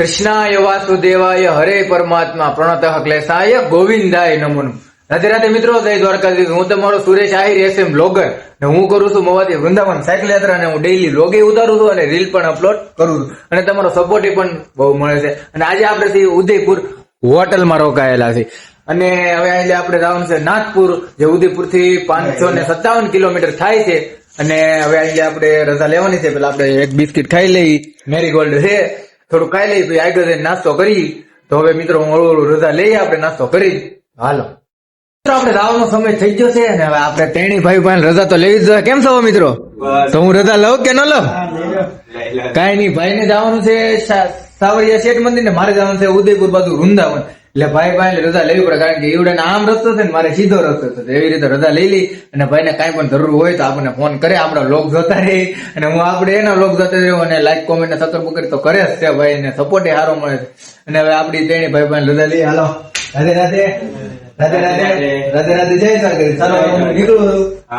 કૃષ્ણાય વાસુદેવાય હરે પરમાત્મા પ્રણત ક્લેશાય ગોવિંદાય નમોનું રાધે રાધે મિત્રો, જય દ્વારકાધીશ. હું તમારો સુરેશ આહિર, એસએમ બ્લોગર. ને હું કરું છું મવાથી વૃંદાવન સાયકલ યાત્રા ને હું ડેઈલી લોગે ઉતારું છું અને રીલ પણ અપલોડ કરું છું. અને તમારો સપોર્ટ પણ બહુ મળે છે. અને આજે આપણે છે ઉદયપુર હોટલમાં રોકાયેલા છે અને હવે આજે આપણે જવાનું છે નાથપુર જે ઉદયપુરથી પાંચસો ને સત્તાવન કિલોમીટર થાય છે. અને હવે આજે આપણે રજા લેવાની છે. પેલા આપણે એક બિસ્કિટ ખાઈ લઈ. મેરીગોલ્ડ છે. થોડું ખાઈ લઈ પછી આગળ જઈને નાસ્તો કરી. તો હવે મિત્રો હું હળવું રજા લઈએ આપણે નાસ્તો કરી. હાલો. આપણે રાવનો સમય થઈ ગયો છે ને હવે આપણે તેણી ભાઈ ભાઈ રજા તો લેવી જ જોઈએ. કેમ છો મિત્રો? તો હું રજા લઉં કે ન લઉં? કાંઈ નહીં ભાઈ ને જવાનું છે સાવરિયા શેઠ મંદિર ને મારે જવાનું છે ઉદયપુર બાજુ વૃંદાવન. એટલે ભાઈ ભાઈ રજા લેવી પડે કારણ કે એવડે આમ રસ્તો છે ને મારે સીધો રસ્તો છે. એવી રીતે રજા લઈ લઈ અને ભાઈને કાંઈ પણ જરૂર હોય તો આપણને ફોન કરે આપણા લોક જોતા રહી. અને હું આપણે એના લોક જોતા રહ્યો અને લાઈક કોમેન્ટ ને સતર બુકર તો કરે જ છે ભાઈ ને સપોર્ટ સારો મળે છે. અને હવે આપણી તેણી ભાઈ ભાઈ રજા લઈ હાલો. રાધે રાધે. રાધે રાધે. રાધે રાધે. જય સાગર ચાલો હું નીકળું.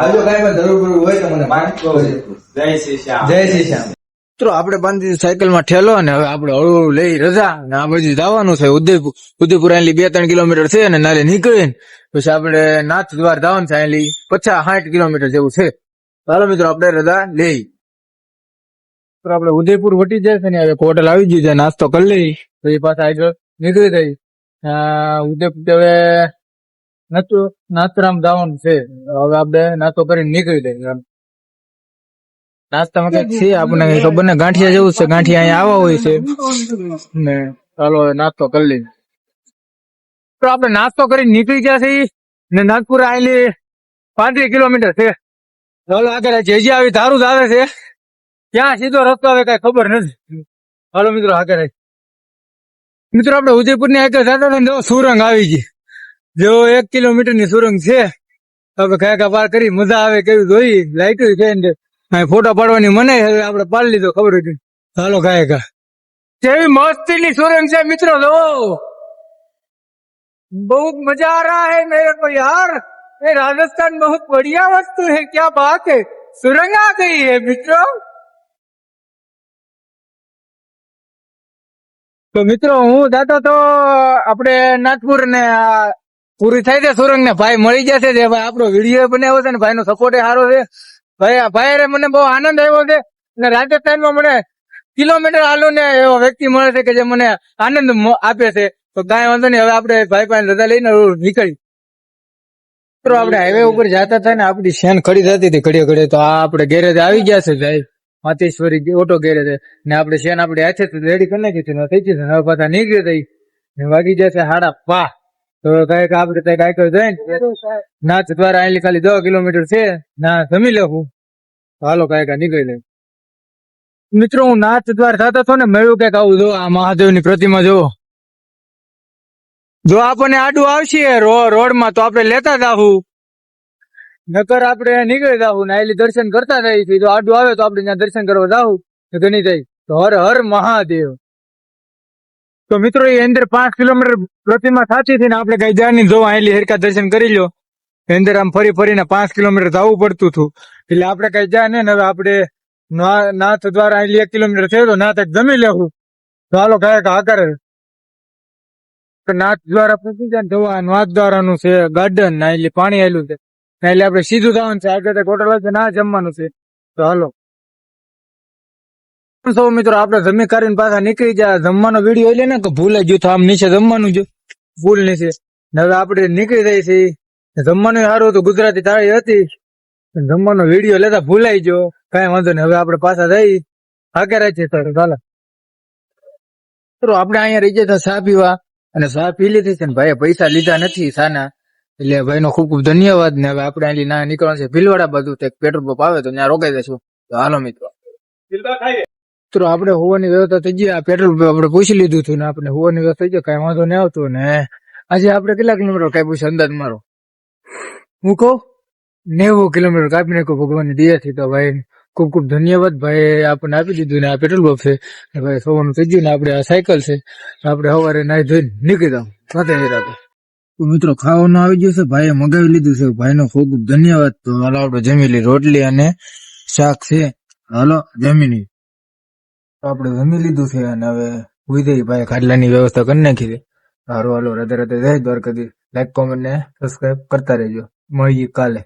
હજુ કાંઈ પણ જરૂર હોય તો મને માન જય શ્રી શ્યામ. જય શ્રી શ્યામ. મિત્રો, આપણે બાંધી સાયકલમાં ઠેલો અને હવે આપણે હળવું લઈ રજા અને આ બાજુ જવાનું છે. ઉદયપુર ઉદયપુર અહીંથી બે ત્રણ કિલોમીટર છે અને નાલે નીકળીને પછી આપણે નાથ દ્વાર જવાનું છે અહીંથી પચાસ સાઠ કિલોમીટર જેવું છે. ચાલો મિત્રો, આપણે રજા લઈ. આપણે ઉદયપુર વટી જાય છે ને હવે હોટલ આવી ગયું છે, નાસ્તો કરી લઈ. પછી પાછા આગળ નીકળી ગઈ. ઉદયપુર હવે નાથરામ જવાનું છે. હવે આપણે નાસ્તો કરીને નીકળી જઈએ. નાસ્તામાં કંઈક છે આપણને કઈ? ખબર ને ગાંઠિયા જેવું છે ગાંઠિયા અહીંયા આવા હોય છે. ને ચાલો હવે નાસ્તો કરી લઈએ. તો આપણે નાસ્તો કરી નીકળી ગયા છીએ ને નાગપુર આવેલી પાંત્રીસ કિલોમીટર છે. ચાલો આગળ જે જે આવી ધારું જ આવે છે. ત્યાં સીધો રસ્તો આવે કઈ ખબર નથી. હાલો મિત્રો આગળ. મિત્રો આપણે ઉદયપુરની આગળ જતા હતા ને સુરંગ આવી ગઈ. જો એક કિલોમીટરની સુરંગ છે. આપણે કયા કયા પાર કરી મજા આવે કેવી જોઈ લાઈટ છે ફોટો પાડવાની મને આપણે પાડી લીધો, ખબર હતી હાલો ગાય કા. કેવી મસ્તી ની સુરંગ છે, મિત્રો જો બહુ મજા આ રહા હૈ મેરે કો યાર. એ રાજસ્થાન બહુ બઢિયા વસ્તુ હૈ, ક્યા બાત હૈ. સુરંગ આ ગઈ હૈ, મિત્રો. તો મિત્રો, હું જાતો તો આપણે નાથપુર ને આ પૂરી થાય છે સુરંગ ને ભાઈ મળી જશે જે ભાઈ આપણો વીડિયો બનાવ્યો છે ને ભાઈ નો સપોર્ટ સારો છે. ભાઈ ભાઈ મને બહુ આનંદ આવ્યો છે. અને રાજસ્થાનમાં મને કિલોમીટર આલુ ને એવો વ્યક્તિ મળે છે કે જે મને આનંદ આપે છે. તો કાંઈ વાંધો નહીં, હવે આપણે ભાઈ પાસે રજા લઈને નીકળી. મિત્રો, આપણે હાઈવે ઉપર જતા હતા ને આપણી શેન ખડી થતી હતી ઘડીએ ઘડીએ, તો આ આપણે ગેરેજ આવી ગયા છે ભાઈ. માતેશ્વરી ઓટો ગેરેજ ને આપણે શેન આપણે હાથે રેડી કરી નાખી હતી થઈ છે હવે પાછા નીકળી થઈ ને વાગી જશે હાડા પા તો કંઈક આપણે કંઈક આગળ જાય ને દ્વારા અહીંથી ખાલી દસ કિલોમીટર છે. ના જમી લેવું. હાલો કંઈક નીકળી લે મિત્રો હું નાચ દ્વાર થતો હતો ને મેળવું કંઈક આવું જો આ મહાદેવની પ્રતિમા જો જો આપણને આડું આવશે રોડમાં તો આપણે લેતા જાહું. નકર આપણે નીકળી જાહું ને આયલી દર્શન કરતા જાય છે જો આડું આવે તો આપણે ત્યાં દર્શન કરવા જાહું. તો નહીં જાય તો હર હર મહાદેવ. તો મિત્રો, એ અંદર પાંચ કિલોમીટર પ્રતિમા સાચી થઈને આપણે કઈ જાણી જોવા આયલી હેરકા દર્શન કરી લો અંદર આમ ફરી ફરીને પાંચ કિલોમીટર જવું પડતું હતું. એટલે આપણે કઈ જાય ને હવે આપણે નાથ દ્વારા અહીં એક કિલોમીટર થયો તો નાથ જમી લેવું. તો હાલો કાંઈક આકાર નાથ દ્વારા પૂછી જાય ને જોવા નાથ દ્વારાનું છે ગાર્ડન ના એટલે પાણી આવેલું છે. એટલે આપણે સીધું થવાનું છે. આગળ હોટલ છે, ના જમવાનું છે. તો હાલો. સૌ મિત્રો, આપણે જમી કરીને પાછા નીકળી જાય જમવાનો વીડિયો એટલે ને કે ભૂલાઈ ગયું તો આમ નીચે જમવાનું જો. ભૂલ નીચે હવે આપણે નીકળી જાય છે જમવાનું સારું હતું, ગુજરાતી થાળી હતી. જમવાનો વીડિયો લેતા ભૂલાઈ ગયો. કઈ વાંધો નહીં, હવે આપણે પાછા જઈ આગળ છે સર ચાલો. મિત્રો, આપણે અહીંયા રહી જતા ચા પીવા. અને ચા પી લીધી છે ને ભાઈએ પૈસા લીધા નથી સાના. એટલે ભાઈનો ખૂબ ખૂબ ધન્યવાદ. ને હવે આપણે અહીં ના નીકળવાનું છે. ભીલવાડા તે પેટ્રોલ પંપ આવે તો ત્યાં રોકાઈ દઈશું તો હાલો મિત્રો. મિત્રો, આપણે હોવાની વ્યવસ્થા થઈ ગઈ. પેટ્રોલ આપણે પૂછી લીધું હતું ને આપણે હોવાની વ્યવસ્થા થઈ ગઈ. કઈ વાંધો નહીં આવતો ને. આજે આપણે કેટલા કિલોમીટર કઈ પૂછે અંદાજ મારો? હું કહું? નેવું કિલોમીટર કાપી નાખ્યું ભગવાનની દયાથી તો ભાઈ, ખૂબ ખૂબ ધન્યવાદ ભાઈ, આપણને આપી દીધું ને આ પેટ્રોલ પંપ છે. ભાઈ, સવારનું થઈ ગયું ને આપણે આ સાયકલ છે. આપણે સવારે નાઈ ધોઈને નીકળી દઉં સાથે રાતે. તો મિત્રો, ખાવાનું આવી ગયું છે. ભાઈએ મગાવી લીધું છે. ભાઈનો ખૂબ ખૂબ ધન્યવાદ. તો હાલો, આપણે જમી રોટલી અને શાક છે. હાલો, જમી લઈ તો આપણે જમી લીધું છે અને હવે જઈ ભાઈ ખાટલાની વ્યવસ્થા કરી નાખી છે. સારું હાલો રાતે રાતે જય દ્વારકાથી લાઈક કોમેન્ટ ને સબસ્ક્રાઈબ કરતા રહેજો. મળીએ કાલે.